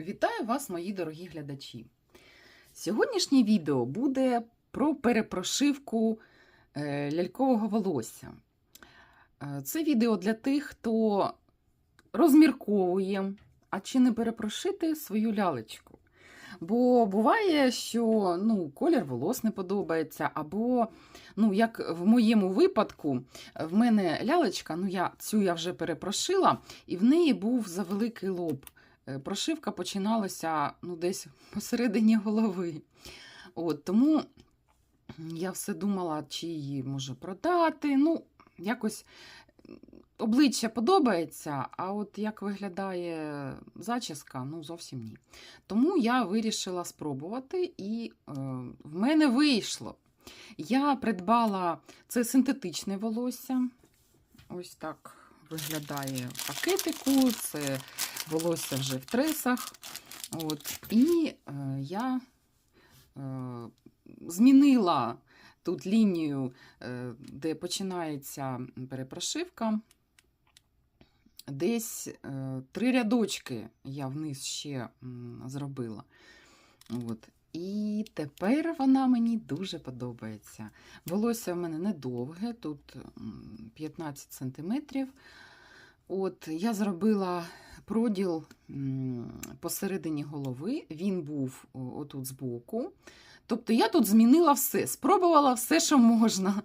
Вітаю вас, мої дорогі глядачі. Сьогоднішнє відео буде про перепрошивку е, лялькового волосся. Е, Це відео для тих, хто розмірковує, а чи не перепрошити свою лялечку. Бо буває, що ну, колір волос не подобається, або, ну, як в моєму випадку, в мене лялечка, ну я цю я вже перепрошила, і в неї був завеликий лоб. Е, Прошивка починалася ну, десь посередині голови. От, тому я все думала, чи її може продати. Ну, якось обличчя подобається, а от як виглядає зачіска, ну зовсім ні. Тому я вирішила спробувати, і е, в мене вийшло. Я придбала це синтетичне волосся. Ось так виглядає пакетику. Це волосся вже в тресах. От. І е, я е, змінила тут лінію, е, де починається перепрошивка. Десь е, три рядочки я вниз ще м, зробила. От. І тепер вона мені дуже подобається. Волосся в мене недовге, тут 15 сантиметрів. От, я зробила проділ посередині голови, він був отут збоку. Тобто я тут змінила все, спробувала все, що можна.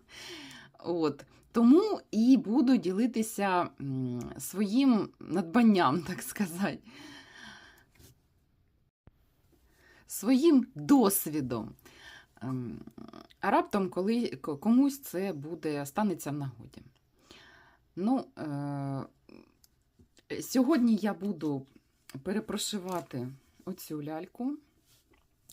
От. Тому і буду ділитися своїм надбанням, так сказати, своїм досвідом. Ем, А раптом, коли комусь це буде станеться в нагоді. Ну, е, сьогодні я буду перепрошивати оцю ляльку.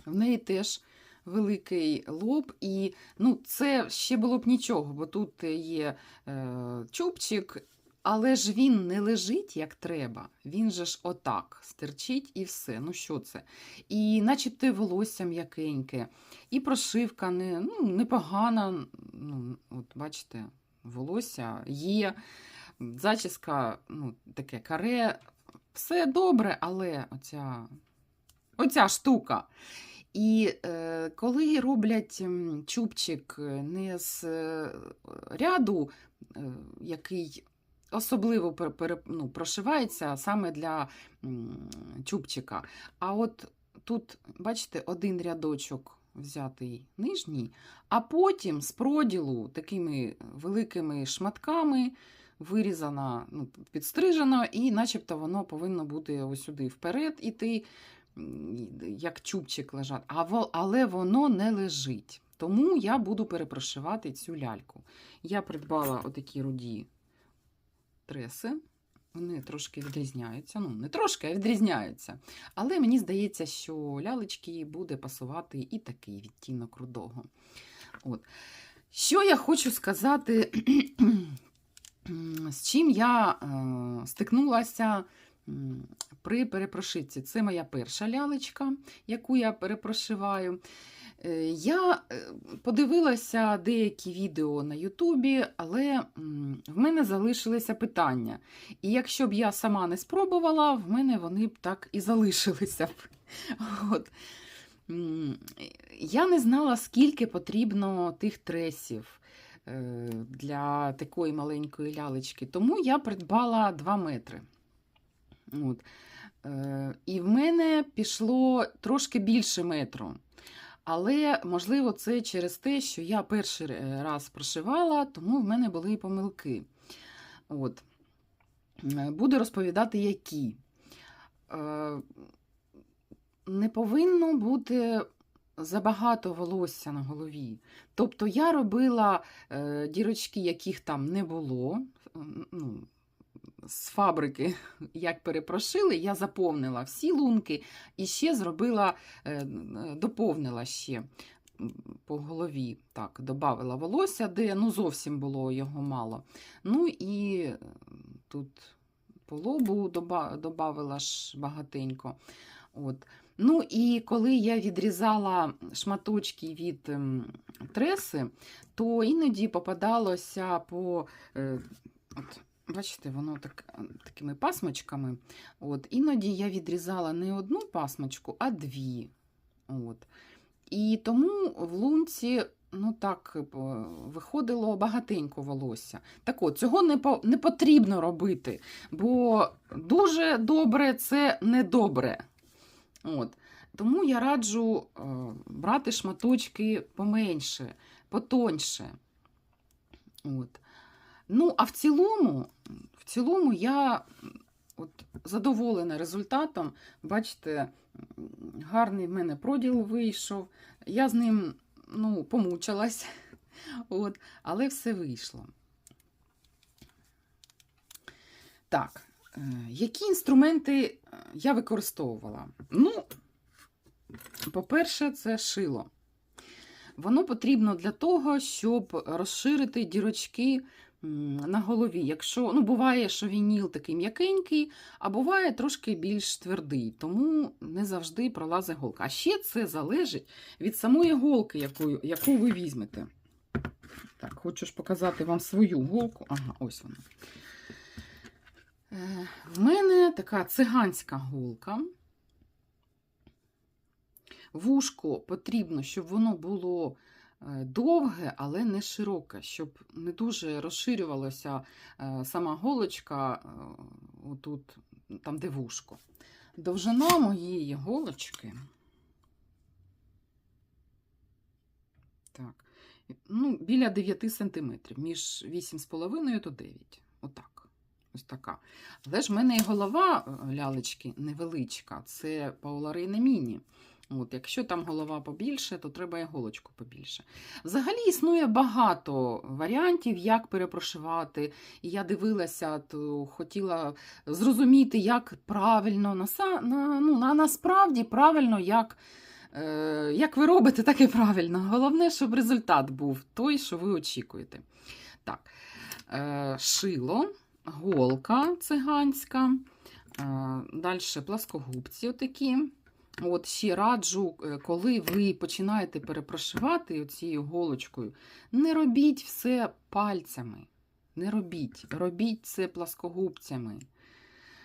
В неї теж великий лоб, і ну, це ще було б нічого, бо тут є е, чубчик, але ж він не лежить як треба. Він же ж отак стерчить і все. Ну що це? І начебто волосся м'якеньке, і прошивка не, ну, непогана. Ну, от бачите, волосся є, зачіска, ну, таке каре. Все добре, але оця, оця штука. І е, коли роблять чубчик не з е, ряду, е, який особливо ну, прошивається саме для чубчика, а от тут, бачите, один рядочок взятий нижній, а потім з проділу такими великими шматками вирізана, ну, підстрижено, і начебто воно повинно бути ось сюди вперед іти, як чубчик лежати. Але воно не лежить. Тому я буду перепрошивати цю ляльку. Я придбала отакі руді треси. Вони трошки відрізняються. Ну, не трошки, а відрізняються. Але мені здається, що лялечки буде пасувати і такий відтінок рудого. От. Що я хочу сказати, з чим я е, стикнулася при перепрошивці. Це моя перша лялечка, яку я перепрошиваю. Е, Я е, подивилася деякі відео на Ютубі, але в мене залишилися питання. І якщо б я сама не спробувала, в мене вони б так і залишилися. От. Я не знала, скільки потрібно тих тресів е, для такої маленької лялечки, тому я придбала 2 метри. От. І в мене пішло трошки більше метру. Але, можливо, це через те, що я перший е, раз прошивала, тому в мене були і помилки. От. Е, Буду розповідати, які. Е, Не повинно бути забагато волосся на голові. Тобто я робила дірочки, яких там не було. Ну, з фабрики, як перепрошили, я заповнила всі лунки і ще зробила, е, е, доповнила ще по голові. Так, додавила волосся, де ну, зовсім було його мало. Ну і е, тут по лобу додавила ж багатенько. От. Ну і коли я відрізала шматочки від треси, то іноді попадалося по. От, бачите, воно так, такими пасмочками. От, іноді я відрізала не одну пасмочку, а дві. От. І тому в лунці ну так, е, виходило багатенько волосся. Так от, цього не, по, не потрібно робити, бо дуже добре це не добре. От. Тому я раджу е, брати шматочки поменше, потоньше. От. Ну, а в цілому, в цілому я от, задоволена результатом. Бачите, гарний в мене проділ вийшов. Я з ним ну, помучилась, от, але все вийшло. Так, е, які інструменти е, я використовувала? Ну, по-перше, це шило. Воно потрібно для того, щоб розширити дірочки на голові. Якщо, ну, буває, що вініл такий м'якенький, а буває трошки більш твердий, тому не завжди пролазить голка. А ще це залежить від самої голки, яку, яку ви візьмете. Так, хочу ж показати вам свою голку. Ага, ось вона. Е, В мене така циганська голка. Вушко потрібно, щоб воно було довге, але не широке, щоб не дуже розширювалася е, сама голочка, е, отут, там, де вушко. Довжина моєї голочки. Так, ну, біля 9 см, між 8,5 то 9. Отак. Ось така. Але ж в мене і голова е, лялечки невеличка, це Пауларейна Міні. От, якщо там голова побільше, то треба іголочку побільше. Взагалі існує багато варіантів, як перепрошивати. І я дивилася, то хотіла зрозуміти, як правильно, на, на, ну, на, насправді правильно, як, е, як ви робите, так і правильно. Головне, щоб результат був той, що ви очікуєте. Так, е, Шило, голка циганська, е, далі пласкогубці отакі. От ще раджу, е, коли ви починаєте перепрошивати цією голочкою, не робіть все пальцями. Не робіть. Робіть це пласкогубцями.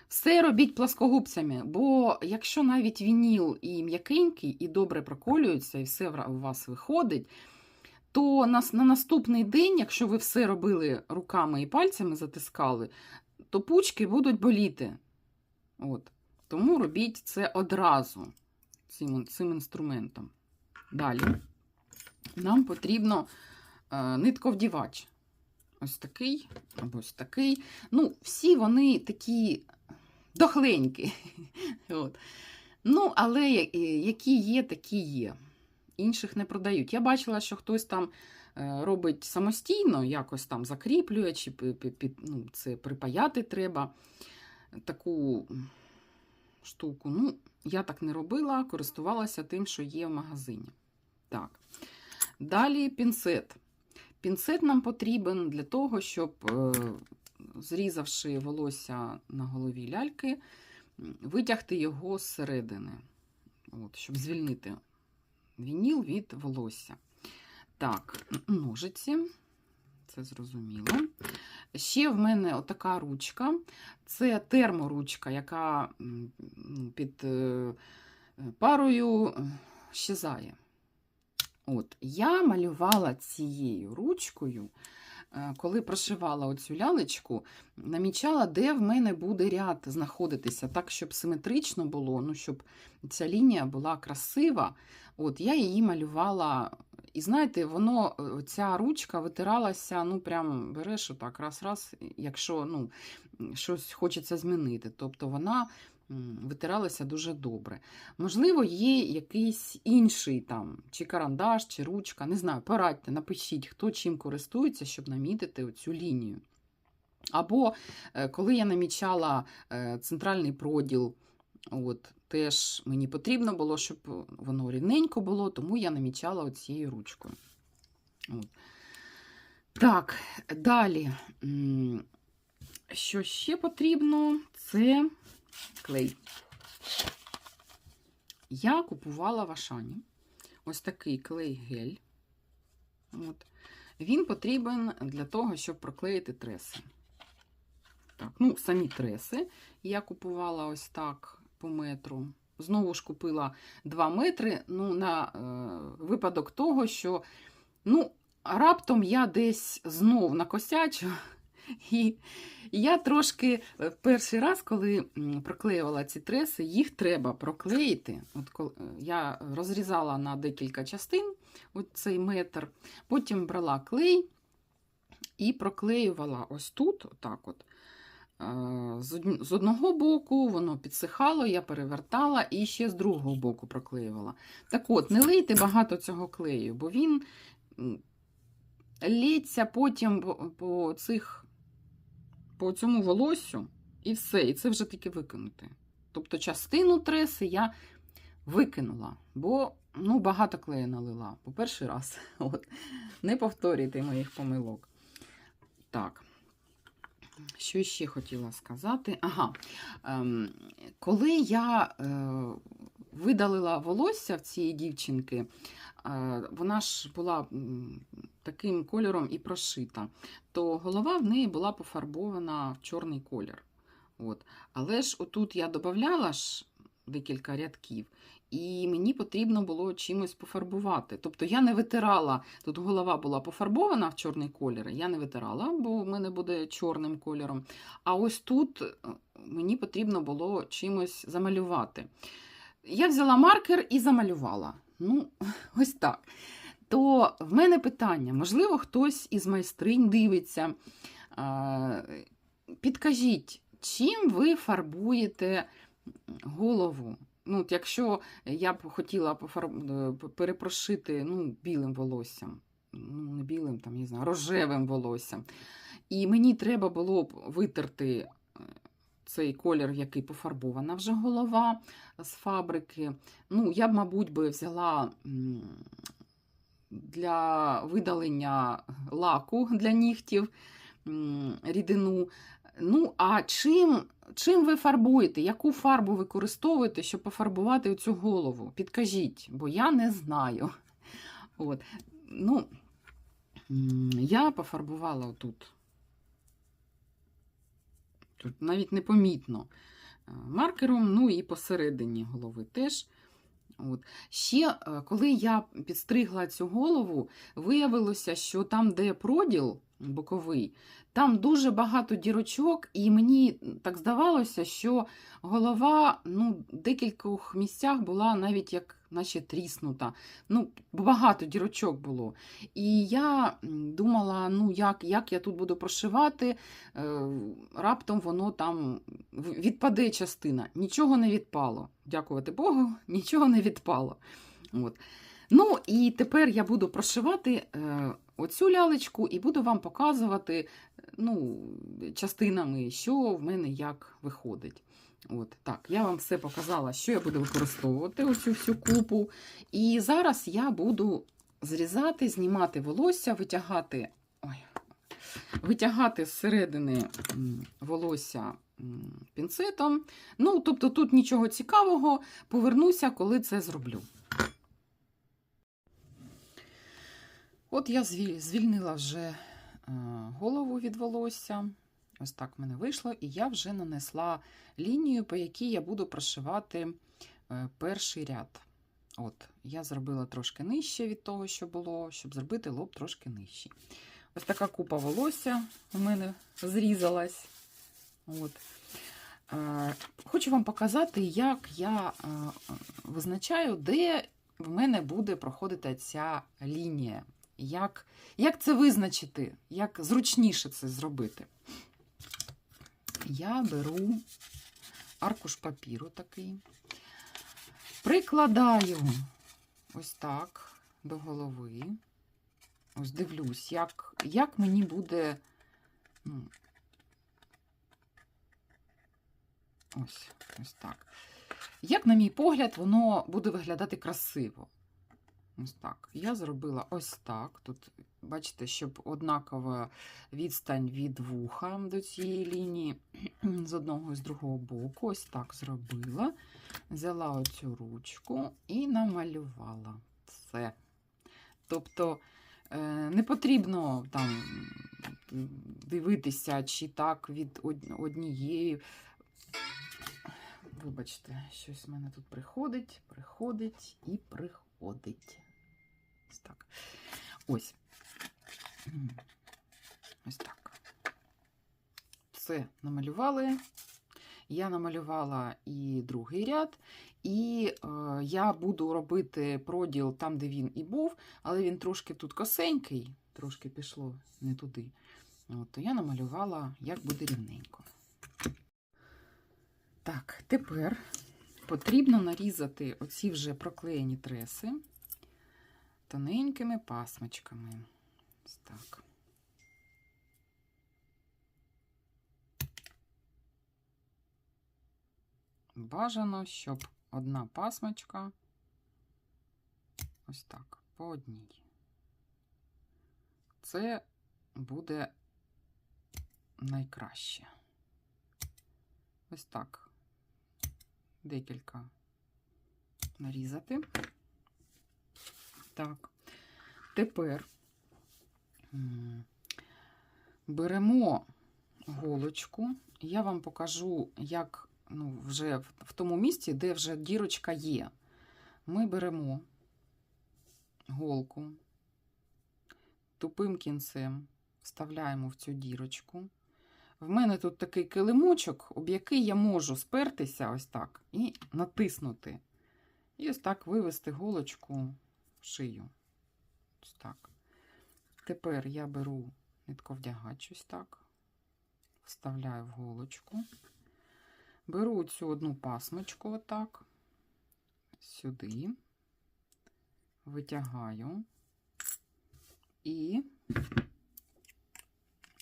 Все робіть пласкогубцями, бо якщо навіть вініл і м'якенький, і добре проколюється, і все у вас виходить, то на, на наступний день, якщо ви все робили руками і пальцями затискали, то пучки будуть боліти. От. Тому робіть це одразу цим, цим інструментом. Далі нам потрібно е, нитковдівач. Ось такий, або ось такий. Ну, всі вони такі дохленькі. От. Ну, але які є, такі є. Інших не продають. Я бачила, що хтось там е, робить самостійно, якось там закріплює, чи ну, це припаяти треба. Таку штуку. Ну, я так не робила, користувалася тим, що є в магазині. Так. Далі пінцет. Пінцет нам потрібен для того, щоб, е, зрізавши волосся на голові ляльки, витягти його зсередини, От, щоб звільнити вініл від волосся. Так, ножиці, це зрозуміло. Ще в мене отака ручка. Це терморучка, яка під е, парою е, щезає. От, Я малювала цією ручкою, е, коли прошивала оцю лялечку, намічала, де в мене буде ряд знаходитися, так, щоб симетрично було, ну, щоб ця лінія була красива. От, Я її малювала і знаєте, воно, е, ця ручка витиралася, ну, прям береш отак раз-раз, якщо ну, щось хочеться змінити. Тобто вона витиралася дуже добре. Можливо, є якийсь інший там, чи карандаш, чи ручка, не знаю, порадьте, напишіть, хто чим користується, щоб намітити оцю лінію. Або е, коли я намічала е, центральний проділ, от, Теж мені потрібно було, щоб воно рівненько було, тому я намічала оцією ручкою. От. Так, далі, що ще потрібно, це клей. Я купувала в Ашані ось такий клей-гель. От. Він потрібен для того, щоб проклеїти треси. Так, ну, самі треси я купувала ось так по метру. Знову ж купила 2 метри ну, на е, випадок того, що ну, раптом я десь знов накосячу. І я трошки е, перший раз, коли проклеювала ці треси, їх треба проклеїти. От е, я розрізала на декілька частин цей метр, потім брала клей і проклеювала ось тут, отак от. Е, З одного боку воно підсихало, я перевертала і ще з другого боку проклеювала. Так от, не лийте багато цього клею, бо він лється потім по, цих, по цьому волоссю, і все, і це вже тільки викинути. Тобто частину треси я викинула, бо ну, багато клею налила по перший раз. От. Не повторюйте моїх помилок. Так. Що ще хотіла сказати? Ага, ем, коли я е, видалила волосся в цієї дівчинки, е, вона ж була таким кольором і прошита, то голова в неї була пофарбована в чорний колір. От. Але ж отут я додавала ж декілька рядків, і мені потрібно було чимось пофарбувати. Тобто я не витирала, тут голова була пофарбована в чорний колір, я не витирала, бо в мене буде чорним кольором. А ось тут е, мені потрібно було чимось замалювати. Я взяла маркер і замалювала. Ну, ось так. То в мене питання: можливо, хтось із майстринь дивиться. Підкажіть, чим ви фарбуєте голову? Ну, от якщо я б хотіла е, перепрошити ну, білим волоссям, ну, не білим, там, не знаю, рожевим волоссям. І мені треба було б витерти е, цей колір, який пофарбована вже голова з фабрики. Ну, я б, мабуть, би взяла для видалення лаку для нігтів рідину. Ну, а чим, чим ви фарбуєте? Яку фарбу використовуєте, щоб пофарбувати цю голову? Підкажіть, бо я не знаю. От. Ну, я пофарбувала отут. Тут навіть непомітно е, маркером, ну і посередині голови теж. От. Ще, е, коли я підстригла цю голову, виявилося, що там, де проділ боковий, там дуже багато дірочок, і мені так здавалося, що голова ну, в декількох місцях була навіть як наче тріснута. Ну, багато дірочок було. І я думала, ну як, як я тут буду прошивати, е, раптом воно там відпаде частина. Нічого не відпало. Дякувати Богу, нічого не відпало. От. Ну, і тепер я буду прошивати е, оцю лялечку і буду вам показувати ну, частинами, що в мене як виходить. От, так, я вам все показала, що я буду використовувати оцю всю купу. І зараз я буду зрізати, знімати волосся, витягати, ой, витягати зсередини волосся пінцетом. Ну, тобто тут нічого цікавого, повернуся, коли це зроблю. От я звіль- звільнила вже голову від волосся. Ось так в мене вийшло, і я вже нанесла лінію, по якій я буду прошивати е, перший ряд. От, я зробила трошки нижче від того, що було, щоб зробити лоб трошки нижчий. Ось така купа волосся у мене зрізалась. От. Е, Хочу вам показати, як я е, визначаю, де в мене буде проходити ця лінія. Як, як це визначити, як зручніше це зробити. Я беру аркуш папіру такий, прикладаю ось так до голови. Ось дивлюсь, як, як мені буде. ну, Ось, ось так. Як, на мій погляд, воно буде виглядати красиво. Ось так. Я зробила ось так. Тут, бачите, щоб однакова відстань від вуха до цієї лінії з одного і з другого боку. Ось так зробила. Взяла оцю ручку і намалювала все. Тобто е, не потрібно там дивитися, чи так від однієї. Вибачте, щось в мене тут приходить, приходить і приходить. Ось так. Ось. Ось так. Все намалювали. Я намалювала і другий ряд, і е, я буду робити проділ там, де він і був, але він трошки тут косенький, трошки пішло не туди. От, то я намалювала, як буде рівненько. Так, тепер потрібно нарізати оці вже проклеєні треси тоненькими пасмочками. Ось так. Бажано, щоб одна пасмочка ось так, по одній. Це буде найкраще. Ось так. Декілька нарізати. Так. Тепер беремо голочку. Я вам покажу, як ну, вже в, тому місці, де вже дірочка є. Ми беремо голку, тупим кінцем вставляємо в цю дірочку. В мене тут такий килимочок, об який я можу спертися ось так і натиснути. І ось так вивести голочку шию. Ось так. Тепер я беру нитковдягач ось так, вставляю в голочку. Беру цю одну пасмочку отак, сюди, витягаю і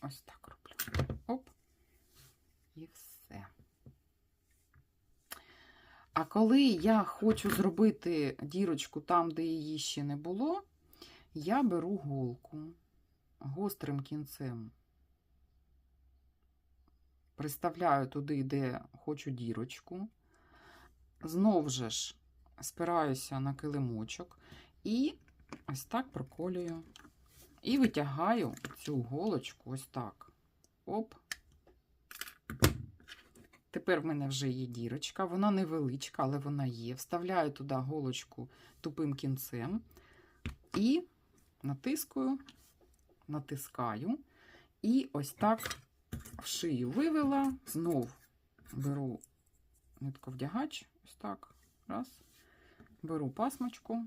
ось так роблю. Оп, і все. А коли я хочу зробити дірочку там, де її ще не було, я беру голку гострим кінцем приставляю туди, де хочу дірочку. Знов же ж спираюся на килимочок і ось так проколюю. І витягаю цю голочку ось так. Оп. Тепер в мене вже є дірочка, вона невеличка, але вона є. Вставляю туди голочку тупим кінцем і натискую, натискаю, і ось так в шию вивела, знов беру нитковдягач, ось так, раз, беру пасмочку.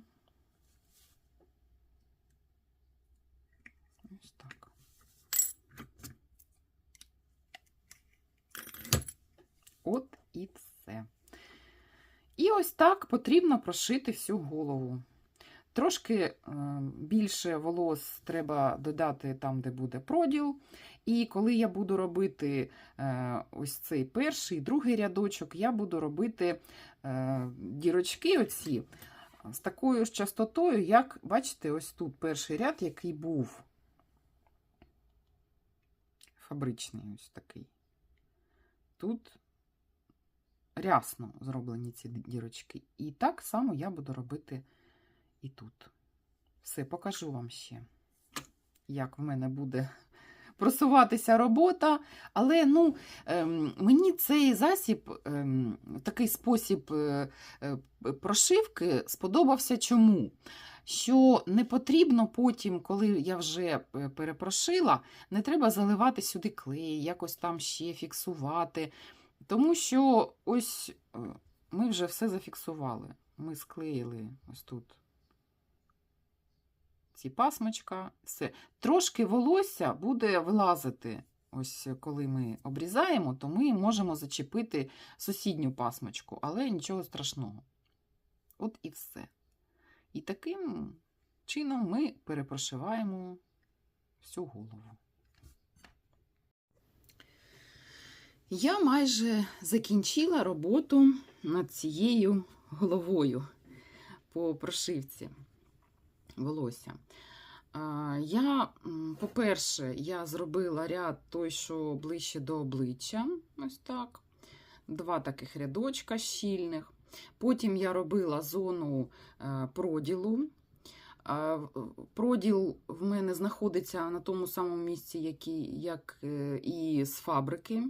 Ось так. От і все. І ось так потрібно прошити всю голову. Трошки е, більше волос треба додати там, де буде проділ. І коли я буду робити е, ось цей перший, другий рядочок, я буду робити е, дірочки оці з такою ж частотою, як, бачите, ось тут перший ряд, який був фабричний ось такий. Тут рясно зроблені ці дірочки. І так само я буду робити і тут. Все, покажу вам ще, як в мене буде просуватися робота. Але ну, ем, мені цей засіб, ем, такий спосіб е, е, прошивки сподобався чому? Що не потрібно потім, коли я вже е, перепрошила, не треба заливати сюди клей, якось там ще фіксувати. Тому що ось е, ми вже все зафіксували. Ми склеїли ось тут ці пасмочка, все. Трошки волосся буде вилазити. Ось коли ми обрізаємо, то ми можемо зачепити сусідню пасмочку, але нічого страшного. От і все. І таким чином ми перепрошиваємо всю голову. Я майже закінчила роботу над цією головою по прошивці волосся. Я, по-перше, я зробила ряд той, що ближче до обличчя. Ось так. Два таких рядочка щільних. Потім я робила зону е, проділу. Проділ в мене знаходиться на тому самому місці, як і, е, і з фабрики.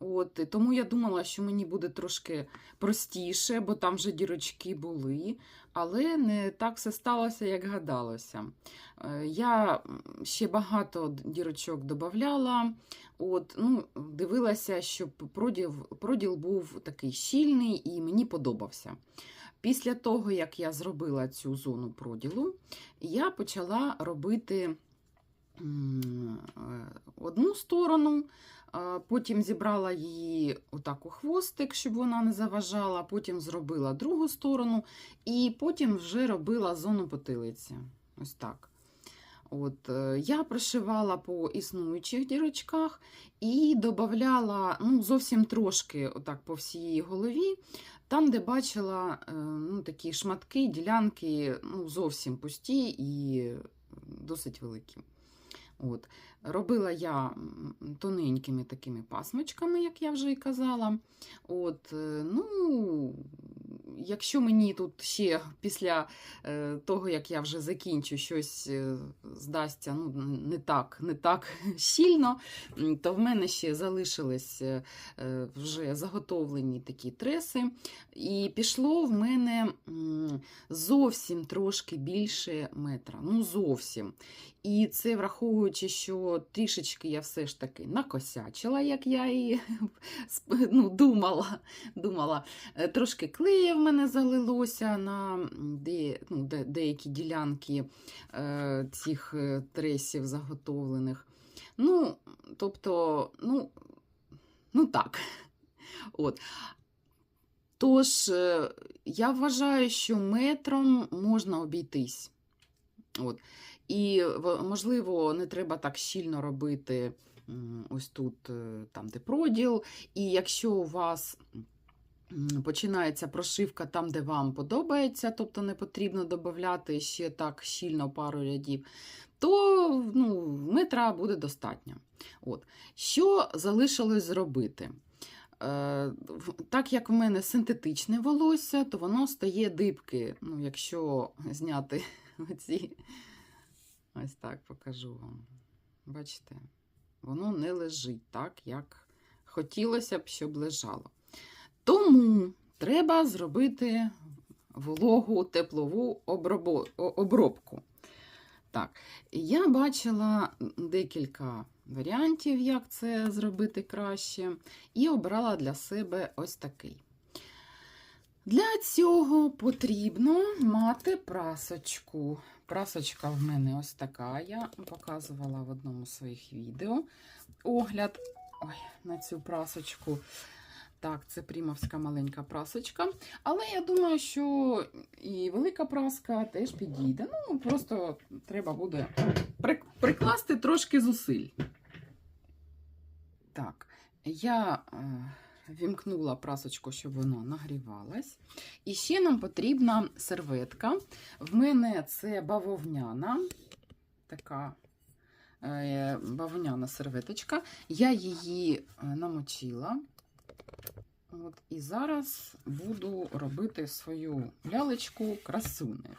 От, тому я думала, що мені буде трошки простіше, бо там вже дірочки були, але не так все сталося, як гадалося. Е, Я ще багато дірочок додавала, ну, дивилася, щоб проділ, проділ був такий щільний і мені подобався. Після того, як я зробила цю зону проділу, я почала робити е, одну сторону, потім зібрала її отак у хвостик, щоб вона не заважала, потім зробила другу сторону, і потім вже робила зону потилиці. Ось так. От, е, я пришивала по існуючих дірочках і додавала ну, зовсім трошки отак по всій голові, там, де бачила е, ну, такі шматки, ділянки ну, зовсім пусті і досить великі. От. Робила я тоненькими такими пасмочками, як я вже і казала. От, е, ну, якщо мені тут ще після е, того, як я вже закінчу, щось е, здасться ну, не так, не так щільно, то в мене ще залишились вже заготовлені такі треси. І пішло в мене зовсім трошки більше метра. Ну, зовсім. І це враховуючи, що трішечки я все ж таки накосячила, як я і ну, думала. думала. Е, Трошки клея в мене залилося на де, ну, де, деякі ділянки е, цих е, тресів заготовлених. Ну, тобто, ну, ну так. От. Тож, е, я вважаю, що метром можна обійтись. От. І, можливо, не треба так щільно робити ось тут, е, там, де проділ. І якщо у вас починається прошивка там, де вам подобається, тобто не потрібно додати ще так щільно пару рядів, то ну, метра буде достатньо. От. Що залишилось зробити? Е, Так як в мене синтетичне волосся, то воно стає дибки. Ну, якщо зняти оці, ось так покажу вам. Бачите, воно не лежить так, як хотілося б, щоб лежало. Тому треба зробити вологу теплову обробку. Так, я бачила декілька варіантів, як це зробити краще, і обрала для себе ось такий. Для цього потрібно мати прасочку. Прасочка в мене ось така. Я показувала в одному з своїх відео огляд ой, на цю прасочку. Так, це прімовська маленька прасочка. Але я думаю, що і велика праска теж підійде. Ну, просто треба буде прикласти трошки зусиль. Так, я е, вімкнула прасочку, щоб воно нагрівалось. І ще нам потрібна серветка. В мене це бавовняна, така е, бавовняна серветочка. Я її е, намочила. От, і зараз буду робити свою лялечку красунею.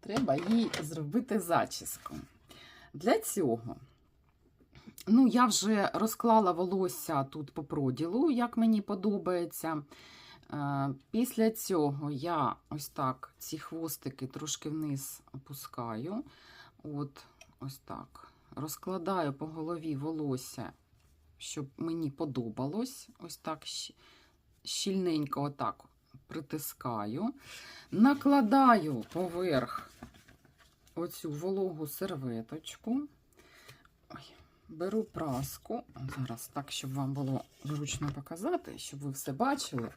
Треба їй зробити зачіску. Для цього ну, я вже розклала волосся тут по проділу, як мені подобається. Е, Після цього я ось так ці хвостики трошки вниз опускаю. От, ось так. Розкладаю по голові волосся, щоб мені подобалось. Ось так щільненько отак притискаю. Накладаю поверх оцю вологу серветочку. Ой, беру праску. Зараз так, щоб вам було зручно показати, щоб ви все бачили.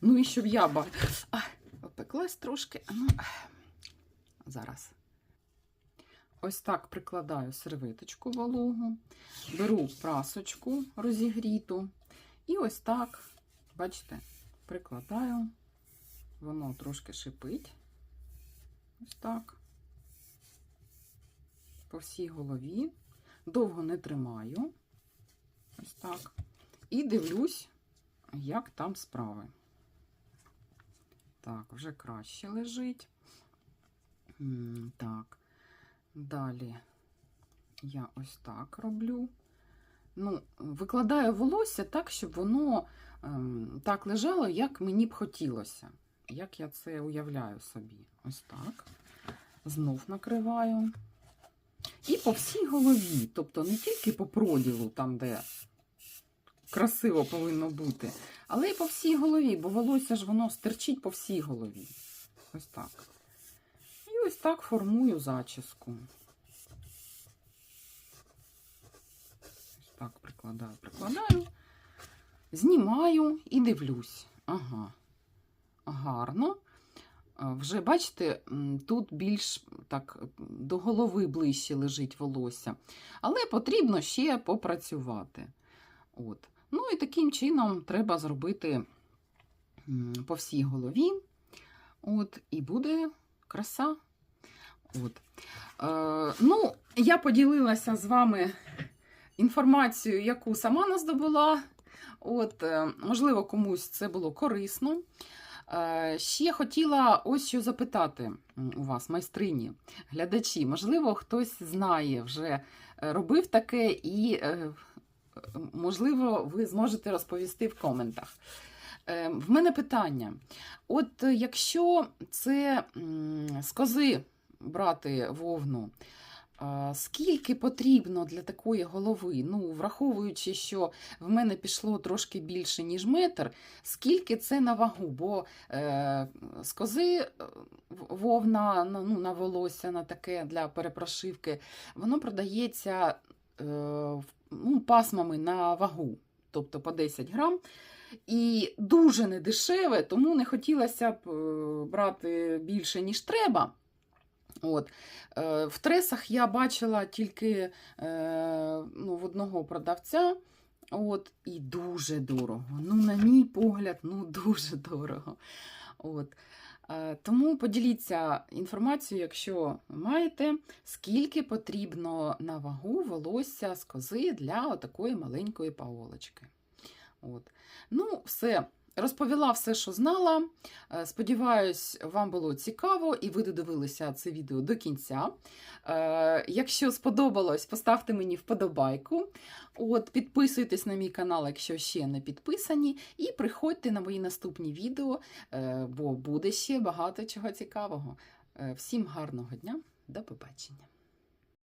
Ну і щоб я ба... Ай, опеклась трошки. Ну, зараз. Ось так прикладаю серветочку вологу, беру прасочку розігріту. І ось так, бачите, прикладаю. Воно трошки шипить. Ось так. По всій голові. Довго не тримаю. Ось так. І дивлюсь, як там справи. Так, вже краще лежить. Так. Далі я ось так роблю. Ну, викладаю волосся так, щоб воно ем, так лежало, як мені б хотілося. Як я це уявляю собі. Ось так. Знов накриваю. І по всій голові. Тобто не тільки по проділу, там, де красиво повинно бути, але й по всій голові, бо волосся ж воно стерчить по всій голові. Ось так. І ось так формую зачіску. Ось так прикладаю, прикладаю, знімаю і дивлюсь. Ага. Гарно. А, Вже бачите, тут більш так до голови ближче лежить волосся. Але потрібно ще попрацювати. От. Ну і таким чином треба зробити по всій голові. От, і буде краса. От. Е, ну, я поділилася з вами інформацією, яку сама наздобула. От, е, можливо, комусь це було корисно. Е, ще хотіла ось що запитати у вас, майстрині, глядачі. Можливо, хтось знає, вже е, робив таке, і, е, можливо, ви зможете розповісти в коментах. В мене питання: от якщо це з кози брати вовну, скільки потрібно для такої голови? Ну, враховуючи, що в мене пішло трошки більше, ніж метр, скільки це на вагу? Бо е, з кози е, вовна на- ну, на волосся, на таке для перепрошивки, воно продається е, ну, пасмами на вагу, тобто по 10 грам. І дуже недешеве, тому не хотілося б е, брати більше, ніж треба. От. Е, В тресах я бачила тільки е, ну, в одного продавця. От, і дуже дорого. Ну, на мій погляд, ну дуже дорого. От. Е, Тому поділіться інформацією, якщо маєте, скільки потрібно на вагу волосся з кози для такої маленької паолочки. От. Ну, все. Розповіла все, що знала. Е, Сподіваюсь, вам було цікаво і ви додивилися це відео до кінця. Е, Якщо сподобалось, поставте мені вподобайку. От, підписуйтесь на мій канал, якщо ще не підписані, і приходьте на мої наступні відео, е, бо буде ще багато чого цікавого. Всім гарного дня, до побачення!